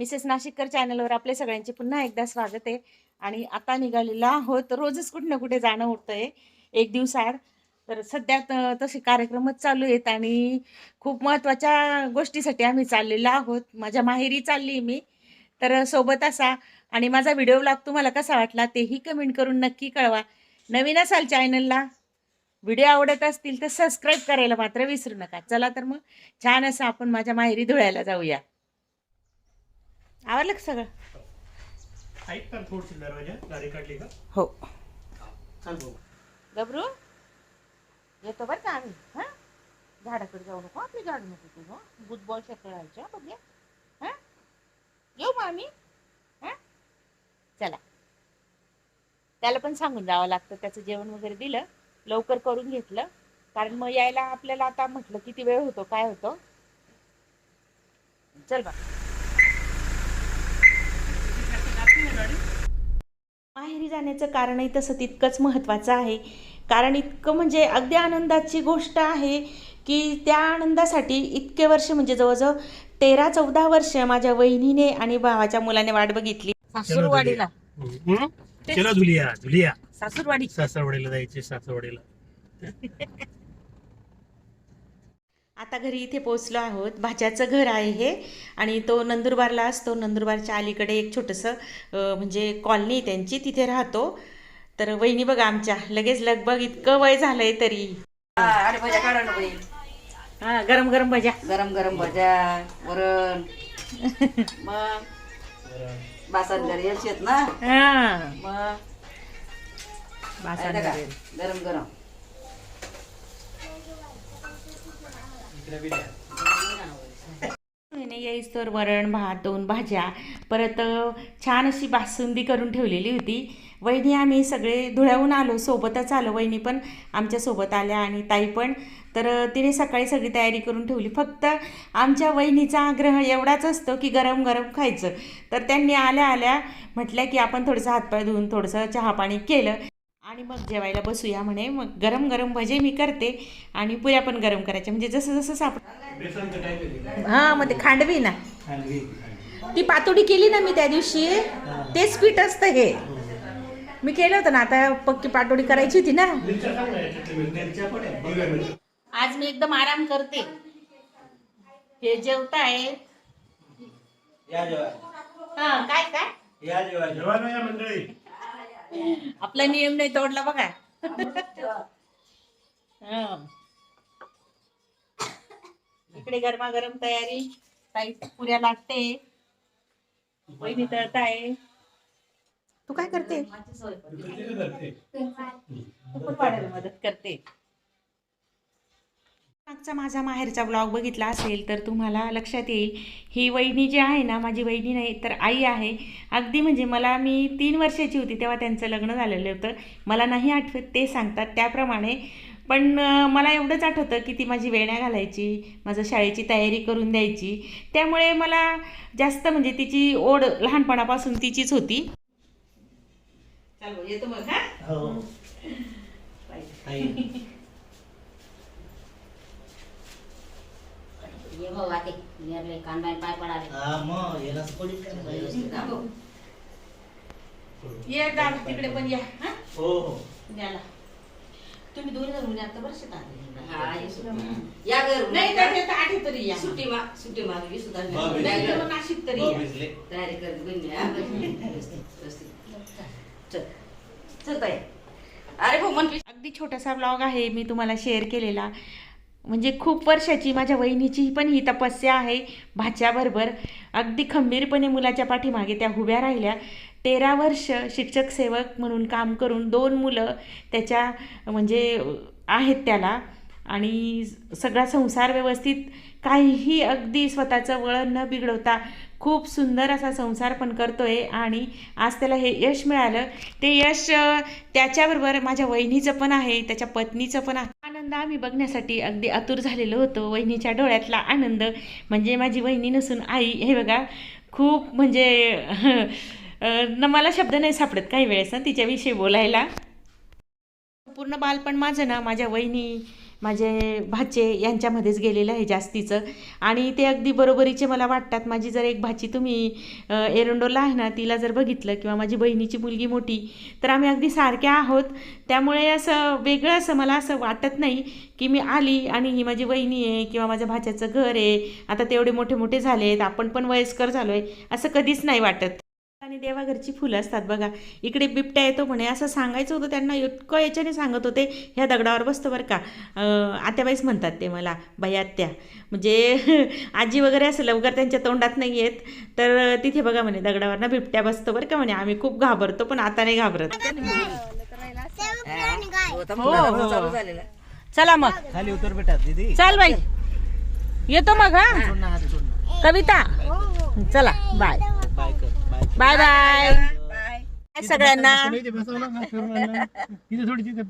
Mrs नाशिककर चॅनलवर आपले सगळ्यांचे पुन्हा एकदा स्वागत आहे. आणि आता निघालेला आहोत. रोजच कुठे ना कुठे जाणं होतंय एक दिवसाआड तर सध्या तसे कार्यक्रमच चालू आहेत आणि खूप महत्त्वाच्या गोष्टीसाठी आम्ही चाललेलो आहोत. माझ्या माहेरी चालली मी. तर सोबत असा आणि माझा व्हिडिओ ब्लॉग तुम्हाला कसा वाटला तेही कमेंट करून नक्की कळवा. नवीन असाल चॅनलला व्हिडिओ आवडत असतील तर सबस्क्राईब करायला मात्र विसरू नका. चला तर मग छान असं आपण माझ्या माहेरी धुळ्याला जाऊया. आवडलं का सगळं? ऐक का थोडशी दरवाजा गाडी काढली का? हो. चाल भाऊ गबरू येतो बरं का आम्ही हां? झाडाकडे जाऊ नको आपली झाड नको तू हं? बुधबॉल शेकळायच्या बघूया. हां? येऊ मग आम्ही हां? चला. त्याला पण सांगून जावं लागतं त्याचं जेवण वगैरे दिलं लवकर करून घेतलं. कारण मग यायला आपल्याला आता म्हटलं किती वेळ होतो काय होतो? चल बा. माहेरी जाण्याचं कारणही तसं तितकंच महत्त्वाचं आहे. कारण इतकं म्हणजे अगदी आनंदाची गोष्ट आहे की त्या आनंदासाठी इतके वर्ष म्हणजे जवळजवळ तेरा चौदा वर्ष माझ्या वहिनीने आणि भावाच्या मुलाने वाट बघितली. सासूरवाडीला? चला सासूरवाडी. सासरवाडीला जायचे सासरवाडीला. आता घरी इथे पोचलो आहोत. भाच्याचं घर आहे हे. आणि तो नंदुरबारला असतो. नंदुरबारच्या अलीकडे एक छोटंसं म्हणजे कॉलनी त्यांची. तिथे राहतो. तर वहिनी बघा आमच्या. लगेच लगबग इतकं वय झालंय तरी. अरे भज्या काढा ना बाई. हा गरम गरम भज्या. गरम गरम भज्या वरण. मग? बासन घरी येत ना? हा. मग? बासा माहिती का? नरेल. गरम गरम. महिने तर वरण भात दोन भाज्या. परत छान अशी बासुंदी करून ठेवलेली होती. वहिनी आम्ही सगळे धुळ्याहून आलो. सोबतच आलो वहिनी पण. आमच्यासोबत आल्या आणि ताई पण. तर तिने सकाळी सगळी तयारी करून ठेवली. फक्त आमच्या वहिनीचा आग्रह एवढाच असतो की गरम गरम खायचं. तर त्यांनी आल्या आल्या म्हटल्या की आपण थोडंसं हातपाय धुवून थोडंसं चहा पाणी केलं. आणि मग जेवायला बसूया म्हणे. मग गरम गरम भजे मी करते आणि पुऱ्या पण गरम करायच्या. म्हणजे जसं जसं साप हा मग ते खांडवी ना. ती पातोडी केली ना मी त्या दिवशी तेच पीठ असतं हे. मी केलं होतं ना आता पक्की पातोडी करायची होती ना. आज मी एकदम आराम करते. हे जेवताय. हा काय काय? जेव्हा ना या मंडळी. आपला नियम नाही तोडला बघा. हा. इकडे गरमागरम तयारी. ताई पुऱ्या लागते. वहिनी तळताय. तू काय करते? तू पण वाढायला मदत करते. मागचा माझा माहेरचा ब्लॉग बघितला असेल तर तुम्हाला लक्षात येईल. ही वहिनी जी आहे ना माझी वहिनी नाही तर आई आहे. अगदी म्हणजे मला मी तीन वर्षाची होती तेव्हा त्यांचं लग्न झालेलं होतं. मला नाही आठवत ते सांगतात त्याप्रमाणे. पण मला एवढंच आठवतं की ती माझी वेण्या घालायची माझं शाळेची तयारी करून द्यायची. त्यामुळे मला जास्त म्हणजे तिची ओढ लहानपणापासून तिचीच होती. येतो मग हा हो ताई. ये भाऊ आते निरले कांदा पाय पडाले हा मग याला नाही व्यवस्थित? ये दादा तिकडे पण या हा? हो हो. द्याला तुम्ही दोन जण म्हणजे आता वर्ष हा ये सुद्धा. या घर नाही तर ते आठी तरी या. सुट्टी मा सुट्टी मागली सुद्धा. हा, नाही. नाही तर मग नाशिक तरी हो, या भिजले. तयारी करते बहिणी हा, बहिणी. व्यवस्थित, व्यवस्थित. चल. चल ताई. अरे भाऊ म्हणते अगदी छोटासा ब्लॉग आहे मी तुम्हाला शेअर केलेला. म्हणजे खूप वर्षाची माझ्या वहिनीची पण ही तपस्या आहे. भाच्याबरोबर अगदी खंबीरपणे मुलाच्या पाठीमागे त्या उभ्या राहिल्या. तेरा वर्ष शिक्षक सेवक म्हणून काम करून दोन मुलं त्याच्या म्हणजे आहेत त्याला. आणि सगळा संसार व्यवस्थित काहीही अगदी स्वतःचं वळण न बिघडवता खूप सुंदर असा संसार पण करतोय. आणि आज त्याला हे यश मिळालं. ते यश त्याच्याबरोबर माझ्या वहिनीचं पण आहे त्याच्या पत्नीचं पण आहे. आनंद आम्ही बघण्यासाठी अगदी आतुर झालेलो होतो. वहिनीच्या डोळ्यातला आनंद म्हणजे माझी वहिनी नसून आई हे बघा खूप म्हणजे न मला शब्द नाही सापडत काही वेळेस ना तिच्याविषयी बोलायला. पूर्ण बालपण माझं ना माझ्या वहिनी माझे भाचे यांच्यामध्येच गेलेलं आहे जास्तीचं. आणि ते अगदी बरोबरीचे मला वाटतात. माझी जर एक भाची तुम्ही एरंडोला आहे ना तिला जर बघितलं किंवा माझी बहिणीची मुलगी मोठी तर आम्ही अगदी सारख्या आहोत. त्यामुळे असं वेगळं असं मला असं वाटत नाही की मी आली आणि ही माझी वहिनी आहे किंवा माझ्या भाच्याचं घर आहे. आता तेवढे मोठे मोठे झाले आहेत आपण पण वयस्कर झालो आहे असं कधीच नाही वाटत. आणि देवाघरची फुलं असतात. बघा इकडे बिबट्या येतो म्हणे. असं सांगायचं होतं त्यांना. इतकं याच्याने सांगत होते. ह्या दगडावर बसतो बरं का. आत्याबाईच म्हणतात ते मला बाई आत्या. म्हणजे आजी वगैरे असं लवकर त्यांच्या तोंडात नाही येत. तर तिथे बघा म्हणे दगडावर ना बिबट्या बसतो बरं का म्हणे. आम्ही खूप घाबरतो पण आता नाही घाबरत. चालू झालेलं. चला मग. खाली उतर बेटा दीदी. चल बाई. येतो मग हा. कविता. चला बाय. Bye bye. बाय सगळ्यांना. थोडी तिथे.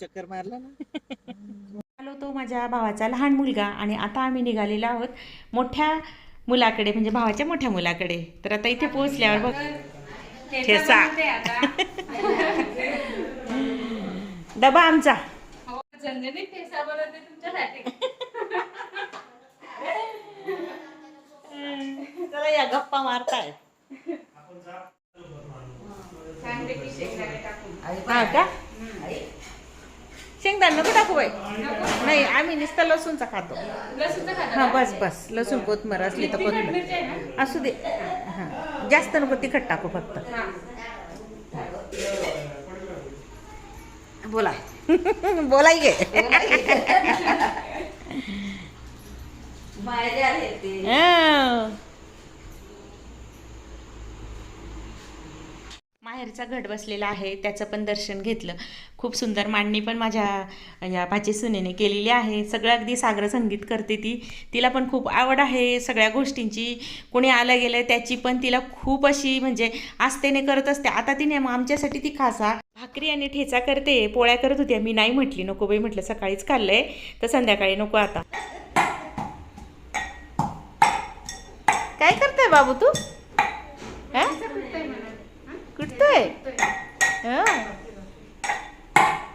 चक्कर मारला ना. आलो तो माझ्या भावाचा लहान मुलगा आणि आता आम्ही निघालेलो आहोत मोठ्या मुलाकडे म्हणजे भावाच्या मोठ्या मुलाकडे. तर आता इथे पोहोचल्यावर बघ. ठेचा. डबा आमचा. चला या गप्पा मारताय. हा का? शेंगदाणा नको टाकू बाई. नाही आम्ही नुसतं लसूणचा खातो. हा बस बस. लसूण कोथमर असली तर कोथमर असू दे. हा. जास्त नको तिखट टाकू फक्त. बोला. बोलाई गे. हं. माहेरचा घट बसलेला आहे त्याचं पण दर्शन घेतलं. खूप सुंदर मांडणी पण माझ्या या भाची सुनेने केलेली आहे. सगळं अगदी सागर संगीत करते ती. तिला पण खूप आवड आहे सगळ्या गोष्टींची. कोणी आलं गेलं त्याची पण तिला खूप अशी म्हणजे आस्थेने करत असते. आता तिने मग आमच्यासाठी ती खासा भाकरी आणि ठेचा करते. पोळ्या करत होत्या मी नाही म्हटली. नको बाई म्हटलं. सकाळीच खाल्लंय. तर संध्याकाळी नको आता. काय करताय बाबू तू? हं? कुठतोय हं.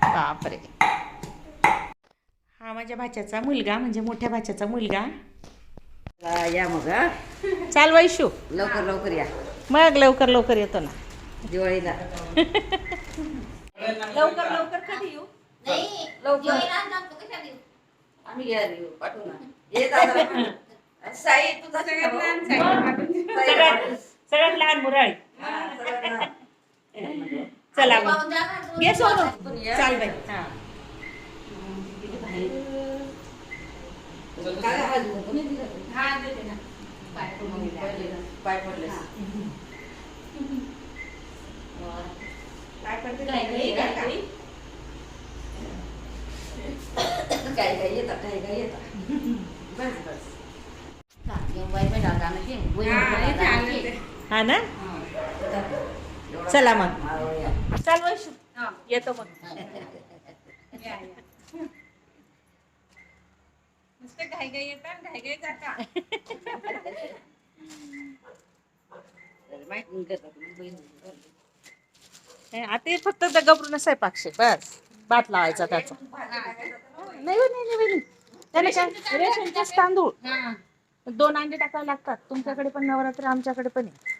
बापरे हा माझ्या भाच्याचा मुलगा म्हणजे मोठ्या भाच्याचा मुलगा. या मग. चाल वैशू. लवकर लवकर या. मग लवकर लवकर येतो ना. दिवाळीला. लवकर लवकर कधी येऊ? लवकर. आम्ही घ्यायला पाठवू ना. साई तुझा सगळ्यात लहान मुरळी. चला मग. ये सोनू. चाल बाई. हा. काय? हा. पाय पडले काय करते काय येतात काय काय येतात? बस बस. हा. हा ना चला मग. चाल वैशू येतो मग करतात मग बहीण. हे, आता फक्त गबरून स्वयंपाकशे बस भात लावायचा त्याचा नाही हो, नाही नाही बहिणी. त्याला काय रेशनचेच तांदूळ. दोन अंडे टाकावे लागतात तुमच्याकडे पण नवरात्र आमच्याकडे पण आहे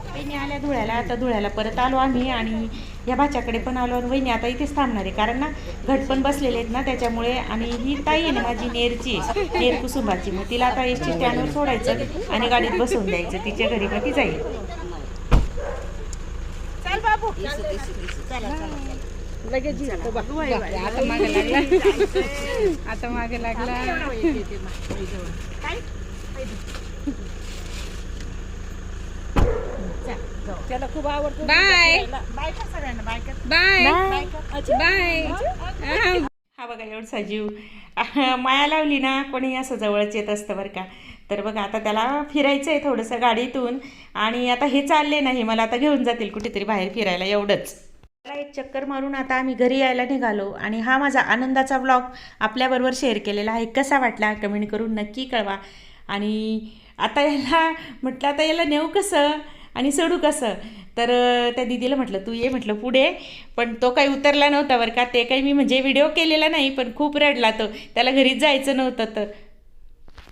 वहिनी आल्या धुळ्याला आता धुळ्याला परत आलो आम्ही आणि या भाच्याकडे पण आलो आणि वहिनी आता इथेच थांबणार आहे. कारण ना घट पण बसलेले आहेत ना त्याच्यामुळे आणि ही ताई आहे ना माझी नेरची नेर कुसुंबाची. मग तिला आता एसटी स्टँडवर सोडायचं आणि गाडीत बसवून द्यायचं. तिच्या घरी मग ती जाईल. लगेच. आता मागे लागला. आता मागे लागला. त्याला खूप आवडतं. बाय बाय का सगळ्यांना बाय का बाय बाय हा बघा एवढा जीव माया लावली ना कोणी असं जवळच येत असतं बरं का. तर बघा आता त्याला फिरायचं आहे थोडंसं गाडीतून. आणि आता हे चालले नाही मला आता घेऊन जातील कुठेतरी बाहेर फिरायला एवढंच. मला एक चक्कर मारून आता आम्ही घरी यायला निघालो. आणि हा माझा आनंदाचा व्लॉग आपल्याबरोबर शेअर केलेला आहे. कसा वाटला कमेंट करून नक्की कळवा. आणि आता याला म्हटलं आता याला नेऊ कसं? आणि सोडू कसं? तर त्या दिदीला म्हटलं तू ये म्हटलं पुढे. पण तो काही उतरला नव्हता बरं का. ते काही मी म्हणजे व्हिडिओ केलेला नाही पण खूप रडला तो. त्याला घरीच जायचं नव्हतं तर.